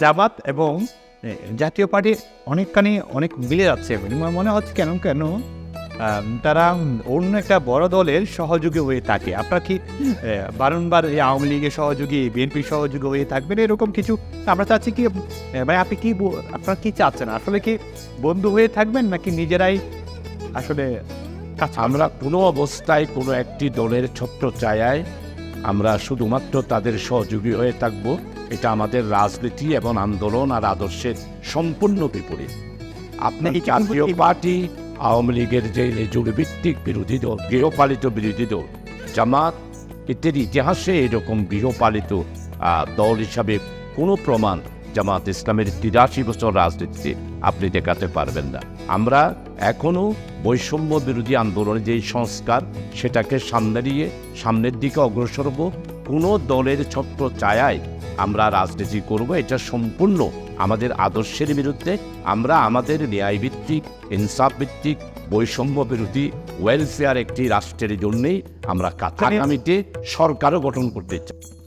জামাত এবং জাতীয় পার্টি অনেকখানি, অনেক মিলে যাচ্ছে মনে হচ্ছে কেন কেন তারা অন্য একটা বড় দলের সহযোগী হয়ে থাকে। আপনার কি বারংবার এই আওয়ামী লীগের সহযোগী, বিএনপির সহযোগী হয়ে থাকবেন? এরকম কিছু আমরা চাচ্ছি কি ভাই আপনি কি আপনারা কি চাচ্ছেন? আসলে কি বন্ধু হয়ে থাকবেন নাকি নিজেরাই আসলে আমরা কোনো অবস্থায় কোনো একটি দলের ছত্র ছায়ায় আমরা শুধুমাত্র তাদের সহযোগী হয়ে থাকব। এটা আমাদের রাজনীতি এবং আন্দোলন আর আদর্শের সম্পূর্ণ বিপরীত। আপনার জাতীয় পার্টি আওয়ামী লীগের যে জুড়ভিত্তিক বিরোধী দল গৃহপালিত বিরোধী দল জামাত এদের ইতিহাসে এরকম গৃহপালিত দল হিসাবে কোনো প্রমাণ জামাত ইসলামের তিরাশি বছর রাজনীতিতে আপনি দেখাতে পারবেন না। আমরা এখনও বৈষম্য বিরোধী আন্দোলনের যে সংস্কার সেটাকে সামনে দিয়ে সামনের দিকে অগ্রসর হব কোনো দলের ছত্র ছায়ায় আমরা রাজনীতি করব, এটা সম্পূর্ণ আমাদের আদর্শের বিরুদ্ধে। আমরা আমাদের ন্যায়ভিত্তিক ইনসাফ ভিত্তিক বৈষম্য বিরোধী ওয়েলফেয়ার একটি রাষ্ট্রের জন্যেই আমরা আগামীতে সরকারও গঠন করতে চাই।